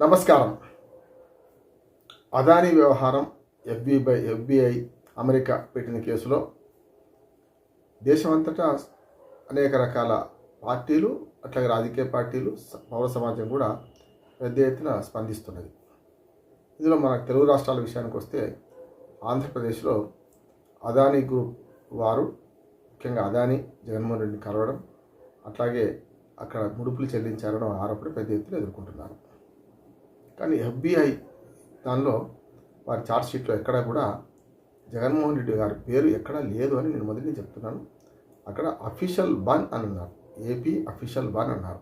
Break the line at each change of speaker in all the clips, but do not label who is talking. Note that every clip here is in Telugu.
నమస్కారం. అదానీ వ్యవహారం ఎఫ్బిఐ ఎఫ్బిఐ అమెరికా పెట్టిన కేసులో దేశమంతటా అనేక రకాల పార్టీలు అట్లాగే రాజకీయ పార్టీలు పౌర సమాజం కూడా పెద్ద ఎత్తున స్పందిస్తున్నది. ఇందులో మన తెలుగు రాష్ట్రాల విషయానికి వస్తే ఆంధ్రప్రదేశ్లో అదానీ గ్రూప్ వారు ముఖ్యంగా అదానీ జగన్మోహన్ రెడ్డిని కలవడం అట్లాగే అక్కడ ముడుపులు చెల్లించారడం ఆరోపణ పెద్ద ఎత్తున ఎదుర్కొంటున్నారు. కానీ ఎఫ్బిఐ దానిలో వారి ఛార్జ్ షీట్లో ఎక్కడా కూడా జగన్మోహన్ రెడ్డి గారి పేరు ఎక్కడా లేదు అని నేను మొదటి చెప్తున్నాను. అక్కడ అఫీషియల్ బాన్ అని అన్నారు ఏపీ అఫీషియల్ బాన్ అన్నారు.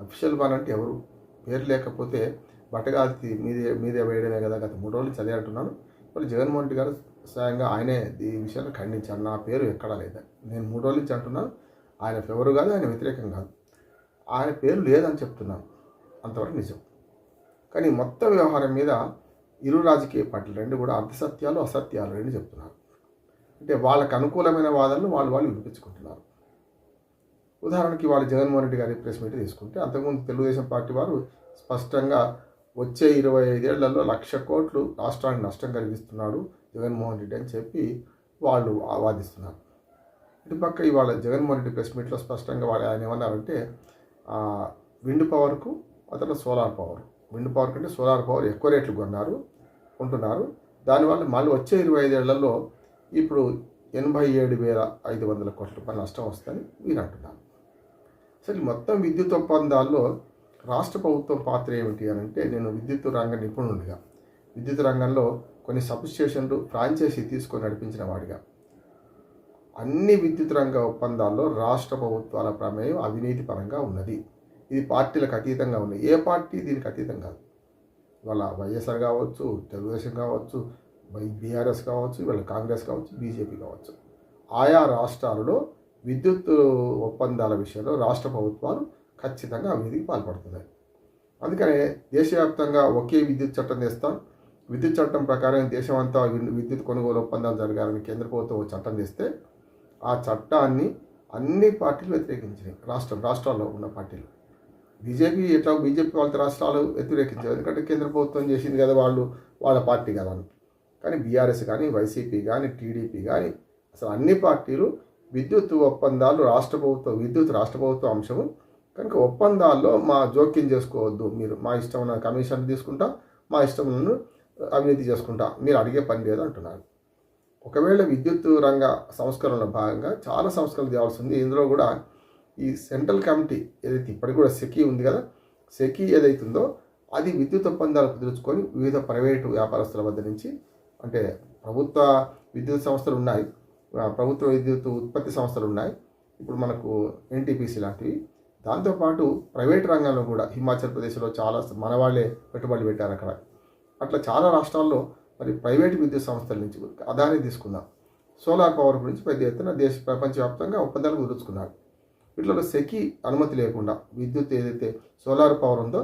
అఫీషియల్ బాన్ అంటే ఎవరు? పేరు లేకపోతే బట్టగాతి మీదే మీదే వేయడమే కదా గత మూడు రోజులు చదివి అంటున్నాను మరి జగన్మోహన్ రెడ్డి గారు స్వయంగా ఆయనే ఈ విషయాన్ని ఖండించారు. నా పేరు ఎక్కడా లేదా? నేను మూడు రోజుల నుంచి అంటున్నాను. ఆయన ఫేవరు కాదు ఆయన వ్యతిరేకం కాదు. ఆయన పేరు లేదని చెప్తున్నాను. అంతవరకు నిజం. కానీ మొత్తం వ్యవహారం మీద ఇరు రాజకీయ పార్టీలు రెండు కూడా అర్ధసత్యాలు అసత్యాలు రెండు చెప్తున్నారు. అంటే వాళ్ళకు అనుకూలమైన వాదనలు వాళ్ళు వాళ్ళు వినిపించుకుంటున్నారు. ఉదాహరణకి వాళ్ళు జగన్మోహన్ రెడ్డి గారి ప్రెస్ మీట్ తీసుకుంటే అంతకుముందు తెలుగుదేశం పార్టీ వారు స్పష్టంగా వచ్చే ఇరవై ఐదేళ్ళలో లక్ష కోట్లు రాష్ట్రానికి నష్టం కలిగిస్తున్నాడు జగన్మోహన్ రెడ్డి అని చెప్పి వాళ్ళు వాదిస్తున్నారు ఇటుపక్క ఇవాళ జగన్మోహన్ రెడ్డి ప్రెస్ మీట్లో స్పష్టంగా వాళ్ళు ఆయన ఏమన్నారంటే విండ్ పవర్కు అతను సోలార్ పవర్ విండ్ పవర్ కంటే సోలార్ పవర్ ఎక్కువ రేట్లు కొన్నారు కొంటున్నారు. దానివల్ల మళ్ళీ వచ్చే ఇరవై ఐదేళ్ళలో ఇప్పుడు ఎనభై ఏడు వేల ఐదు వందల కోట్ల రూపాయల నష్టం వస్తుందని వీరు అంటున్నారు. అసలు మొత్తం విద్యుత్ ఒప్పందాల్లో రాష్ట్ర ప్రభుత్వం పాత్ర ఏమిటి అని అంటే నేను విద్యుత్ రంగ నిపుణుడిగా విద్యుత్ రంగంలో కొన్ని సబ్స్టేషన్లు ఫ్రాంచైజీ తీసుకొని నడిపించిన వాడిగా. అన్ని విద్యుత్ రంగ ఒప్పందాల్లో రాష్ట్ర ప్రభుత్వాల ప్రమేయం అవినీతి పరంగా ఉన్నది. ఇది పార్టీలకు అతీతంగా ఉన్నాయి ఏ పార్టీ దీనికి అతీతం కాదు. వాళ్ళ వైఎస్ఆర్ కావచ్చు తెలుగుదేశం కావచ్చు బీఆర్ఎస్ కావచ్చు వీళ్ళ కాంగ్రెస్ కావచ్చు బీజేపీ కావచ్చు. ఆయా రాష్ట్రాలలో విద్యుత్ ఒప్పందాల విషయంలో రాష్ట్ర ప్రభుత్వాలు ఖచ్చితంగా అవినీతికి పాల్పడుతున్నాయి. అందుకనే దేశవ్యాప్తంగా ఒకే విద్యుత్ చట్టం తెస్తాం విద్యుత్ చట్టం ప్రకారం దేశమంతా అంతా విద్యుత్ కొనుగోలు ఒప్పందాలు జరగాలని కేంద్ర ప్రభుత్వం ఒక చట్టం తెస్తే ఆ చట్టాన్ని అన్ని పార్టీలు వ్యతిరేకించినాయి. రాష్ట్రం రాష్ట్రాల్లో ఉన్న పార్టీలు. బీజేపీ ఎట్లా బీజేపీ వాళ్ళ రాష్ట్రాలు వ్యతిరేకించారు. ఎందుకంటే కేంద్ర ప్రభుత్వం చేసింది కదా వాళ్ళు వాళ్ళ పార్టీ కదా కానీ బీఆర్ఎస్ కానీ వైసీపీ కానీ టీడీపీ కానీ అసలు అన్ని పార్టీలు విద్యుత్ ఒప్పందాలు రాష్ట్ర ప్రభుత్వం విద్యుత్ రాష్ట్ర ప్రభుత్వం అంశము. కనుక ఒప్పందాల్లో మా జోక్యం చేసుకోవద్దు. మీరు మా ఇష్టం కమిషన్ తీసుకుంటా మా ఇష్టం అవినీతి చేసుకుంటా. మీరు అడిగే పని లేదు అంటున్నారు. ఒకవేళ విద్యుత్ రంగ సంస్కరణలో భాగంగా చాలా సంస్కరణలు తేవాల్సి ఉంది. ఇందులో కూడా ఈ సెంట్రల్ కమిటీ ఏదైతే ఇప్పటికి కూడా సెకీ ఉంది కదా సెకీ ఏదైతుందో అది విద్యుత్ ఒప్పందాలు కుదుర్చుకొని వివిధ ప్రైవేటు వ్యాపారస్తుల వద్ద నుంచి అంటే ప్రభుత్వ విద్యుత్ సంస్థలు ఉన్నాయి ప్రభుత్వ విద్యుత్ ఉత్పత్తి సంస్థలు ఉన్నాయి ఇప్పుడు మనకు ఎన్టీపీసీ లాంటివి. దాంతోపాటు ప్రైవేట్ రంగంలో కూడా హిమాచల్ ప్రదేశ్లో చాలా మన వాళ్ళే పెట్టుబడులు పెట్టారు అక్కడ. అట్లా చాలా రాష్ట్రాల్లో మరి ప్రైవేట్ విద్యుత్ సంస్థల నుంచి అదాని తీసుకుందాం. సోలార్ పవర్ గురించి పెద్ద ఎత్తున దేశ ప్రపంచవ్యాప్తంగా ఒప్పందాలు కుదుర్చుకున్నారు. వీటిలో సెకి అనుమతి లేకుండా విద్యుత్ ఏదైతే సోలార్ పవర్ ఉందో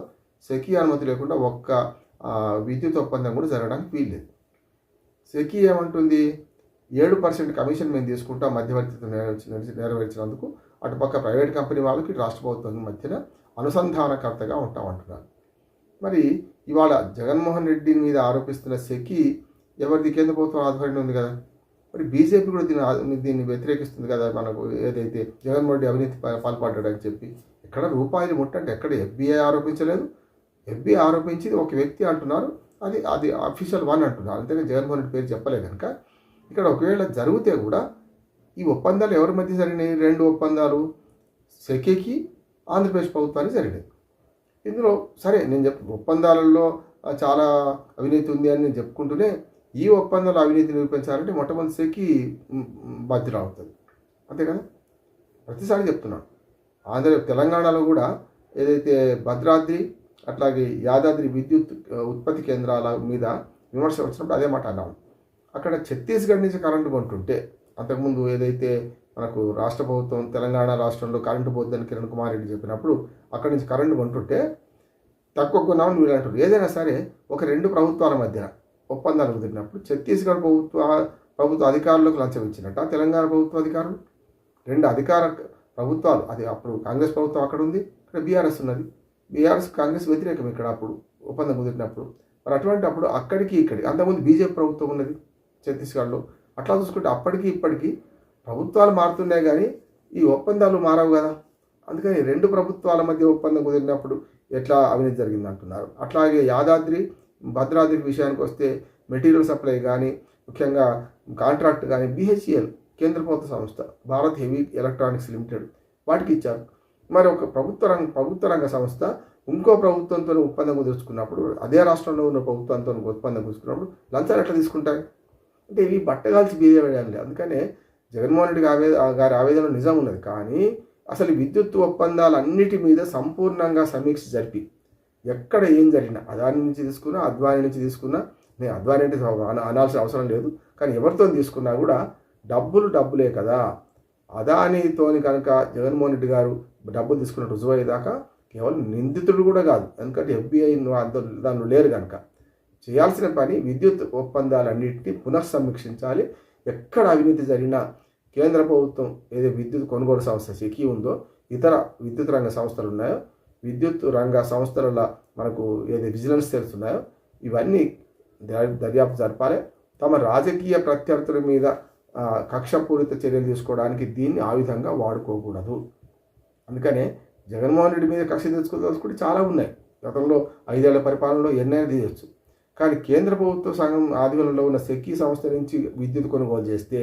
సెకి అనుమతి లేకుండా ఒక్క విద్యుత్ ఒప్పందం కూడా జరగడానికి వీల్లేదు. సెకి ఏమంటుంది? ఏడు పర్సెంట్ కమిషన్ మేము తీసుకుంటాం మధ్యవర్తిత్వం నెరవేర్చి నెరవేర్చినందుకు. అటుపక్క ప్రైవేట్ కంపెనీ వాళ్ళకి రాష్ట్ర ప్రభుత్వం మధ్యన అనుసంధానకర్తగా ఉంటామంటున్నారు మరి ఇవాళ జగన్మోహన్ రెడ్డి మీద ఆరోపిస్తున్న సెకి ఎవరిది? కేంద్ర ప్రభుత్వం ఆధ్వర్యంలో ఉంది కదా. మరి బీజేపీ కూడా దీన్ని దీన్ని వ్యతిరేకిస్తుంది కదా మనకు ఏదైతే జగన్మోహన్ రెడ్డి అవినీతి పాల్పడ్డాడని చెప్పి. ఎక్కడ రూపాయలు ముట్టంటే ఎక్కడ ఎఫ్బీఐ ఆరోపించలేదు. ఎఫ్బీఐ ఆరోపించింది ఒక వ్యక్తి అంటున్నారు అది అది అఫీషియల్ వన్ అంటున్నారు. అంతేగా జగన్మోహన్ రెడ్డి పేరు చెప్పలేదు కనుక. ఇక్కడ ఒకవేళ జరిగితే కూడా ఈ ఒప్పందాలు ఎవరి మధ్య జరిగినాయి? రెండు ఒప్పందాలు సెకేకి ఆంధ్రప్రదేశ్ ప్రభుత్వానికి జరిగినాయి. ఇందులో సరే నేను చెప్ ఒప్పందాలలో చాలా అవినీతి ఉంది అని నేను చెప్పుకుంటూనే ఈ ఒప్పందాలు అవినీతి నిరూపించాలంటే మొట్టమొదటి సేకి బాధ్యత అవుతుంది అంతే కదా? ప్రతిసారి చెప్తున్నాను. ఆంధ్ర తెలంగాణలో కూడా ఏదైతే భద్రాద్రి అట్లాగే యాదాద్రి విద్యుత్ ఉత్పత్తి కేంద్రాల మీద విమర్శ వచ్చినప్పుడు అదే మాట అన్నాను అక్కడ ఛత్తీస్గఢ్ నుంచి కరెంటు కొంటుంటే అంతకుముందు ఏదైతే మనకు రాష్ట్ర ప్రభుత్వం తెలంగాణ రాష్ట్రంలో కరెంటు పోద్దని కిరణ్ కుమార్ రెడ్డి చెప్పినప్పుడు అక్కడి నుంచి కరెంటు కొంటుంటే తక్కువ కొన్నామని వీళ్ళు అంటారు ఏదైనా సరే ఒక రెండు ప్రభుత్వాల మధ్యన ఒప్పందాలు కుదిరినప్పుడు ఛత్తీస్గఢ్ ప్రభుత్వ ప్రభుత్వ అధికారులకు లంచం ఇచ్చినట్ట తెలంగాణ ప్రభుత్వ అధికారులు. రెండు అధికార ప్రభుత్వాలు అది అప్పుడు కాంగ్రెస్ ప్రభుత్వం అక్కడ ఉంది ఇక్కడ బీఆర్ఎస్ ఉన్నది. బీఆర్ఎస్ కాంగ్రెస్ వ్యతిరేకం ఇక్కడ అప్పుడు ఒప్పందం కుదిరినప్పుడు. మరి అటువంటి అప్పుడు అక్కడికి ఇక్కడికి అంతకుముందు బీజేపీ ప్రభుత్వం ఉన్నది ఛత్తీస్గఢ్లో. అట్లా చూసుకుంటే అప్పటికి ఇప్పటికి ప్రభుత్వాలు మారుతున్నాయి కానీ ఈ ఒప్పందాలు మారవు కదా. అందుకని రెండు ప్రభుత్వాల మధ్య ఒప్పందం కుదిరినప్పుడు ఎట్లా అవినీతి జరిగింది అంటున్నారు అట్లాగే యాదాద్రి భద్రాద్రి విషయానికి వస్తే మెటీరియల్ సప్లై కానీ ముఖ్యంగా కాంట్రాక్ట్ కానీ బిహెచ్ఎల్ కేంద్ర ప్రభుత్వ సంస్థ భారత్ హెవీ ఎలక్ట్రానిక్స్ లిమిటెడ్ వాటికి ఇచ్చారు. మరి ఒక ప్రభుత్వ రంగ ప్రభుత్వ రంగ సంస్థ ఇంకో ప్రభుత్వంతో ఒప్పందం కుదుర్చుకున్నప్పుడు అదే రాష్ట్రంలో ఉన్న ప్రభుత్వంతో ఒప్పందం కుదుర్చుకున్నప్పుడు లంచాలు ఎట్లా తీసుకుంటారు అంటే ఇవి బట్టగాల్చి బీదేవేయాలి అందుకనే జగన్మోహన్ రెడ్డి ఆవేద గారి ఆవేదన నిజం ఉన్నది. కానీ అసలు విద్యుత్ ఒప్పందాలన్నిటి మీద సంపూర్ణంగా సమీక్ష జరిపి ఎక్కడ ఏం జరిగినా అదాని నుంచి తీసుకున్నా అద్వాని నుంచి తీసుకున్నా నేను అద్వాని అంటే అనాల్సిన అవసరం లేదు. కానీ ఎవరితో తీసుకున్నా కూడా డబ్బులు డబ్బులే కదా. అదానితోని కనుక జగన్మోహన్ రెడ్డి గారు డబ్బులు తీసుకున్న రుజువు అయ్యేదాకా కేవలం నిందితుడు కూడా కాదు. ఎందుకంటే ఎఫ్బిఐ దానిలో లేరు కనుక. చేయాల్సిన పని విద్యుత్ ఒప్పందాలన్నింటినీ పునఃసమీక్షించాలి. ఎక్కడ అవినీతి జరిగినా కేంద్ర ప్రభుత్వం ఏదో విద్యుత్ కొనుగోలు సంస్థ సెకీ ఉందో ఇతర విద్యుత్ రంగ సంస్థలు ఉన్నాయో విద్యుత్ రంగ సంస్థలలో మనకు ఏది విజిలెన్స్ తెలుస్తున్నాయో ఇవన్నీ దర్యాప్తు జరపాలి. తమ రాజకీయ ప్రత్యర్థుల మీద కక్షపూరిత చర్యలు తీసుకోవడానికి దీన్ని ఆ విధంగా వాడుకోకూడదు. అందుకనే జగన్మోహన్ రెడ్డి మీద కక్ష తెచ్చుకోదలుచుకుంటే చాలా ఉన్నాయి. గతంలో ఐదేళ్ళ పరిపాలనలో ఎన్నైనా తీయచ్చు. కానీ కేంద్ర ప్రభుత్వ సంఘం ఆధీనంలో ఉన్న సెక్కీ సంస్థ నుంచి విద్యుత్ కొనుగోలు చేస్తే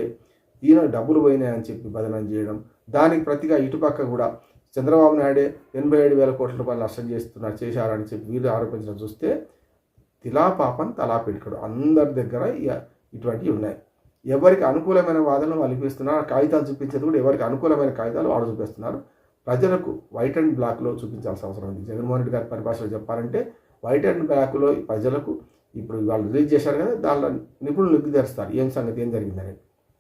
ఈయన డబ్బులు పోయినాయని చెప్పి బదనం చేయడం దానికి ప్రతిగా ఇటుపక్క కూడా చంద్రబాబు నాయుడే ఎనభై ఏడు వేల కోట్ల రూపాయలు నష్టం చేస్తున్నారు చేశారని చెప్పి వీళ్ళు ఆరోపించడం చూస్తే తిలా పాపం తలా పెట్టుకోడు అందరి దగ్గర ఇటువంటివి ఉన్నాయి. ఎవరికి అనుకూలమైన వాదనలు వాళ్ళు చూపిస్తున్నారు కాగితాలు చూపించేది కూడా ఎవరికి అనుకూలమైన కాగితాలు వాడు చూపిస్తున్నారు. ప్రజలకు వైట్ అండ్ బ్లాక్లో చూపించాల్సిన అవసరం ఉంది. జగన్మోహన్ రెడ్డి గారి పరిభాషలో చెప్పాలంటే వైట్ అండ్ బ్లాక్లో ప్రజలకు ఇప్పుడు వాళ్ళు రిలీజ్ చేశారు కదా దానిలో నిపుణులు నిగ్గు తెరుస్తారు ఏం సంగతి ఏం జరిగిందని.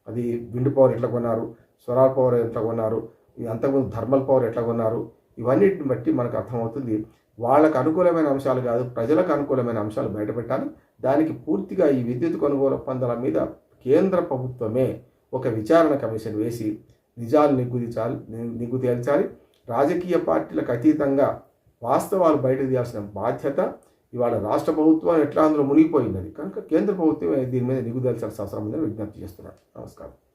అది విండ్ పవర్ ఎట్లా కొన్నారు సోలార్ పవర్ ఎట్లా కొన్నారు అంతకుముందు థర్మల్ పవర్ ఎట్లా కొన్నారు? ఇవన్నిటిని బట్టి మనకు అర్థమవుతుంది వాళ్ళకు అనుకూలమైన అంశాలు కాదు ప్రజలకు అనుకూలమైన అంశాలు బయటపెట్టాలి. దానికి పూర్తిగా ఈ విద్యుత్ కొనుగోలు ఒప్పందాల మీద కేంద్ర ప్రభుత్వమే ఒక విచారణ కమిషన్ వేసి నిజాలు నిగ్గుదించాలి నిగ్గు తేల్చాలి. రాజకీయ పార్టీలకు అతీతంగా వాస్తవాలు బయట తీయాల్సిన బాధ్యత ఇవాళ రాష్ట్ర ప్రభుత్వం ఎట్లా అందులో మునిగిపోయినది. కనుక కేంద్ర ప్రభుత్వం దీని మీద నిగ్గు అవసరం ఉందని విజ్ఞప్తి చేస్తున్నాను. నమస్కారం.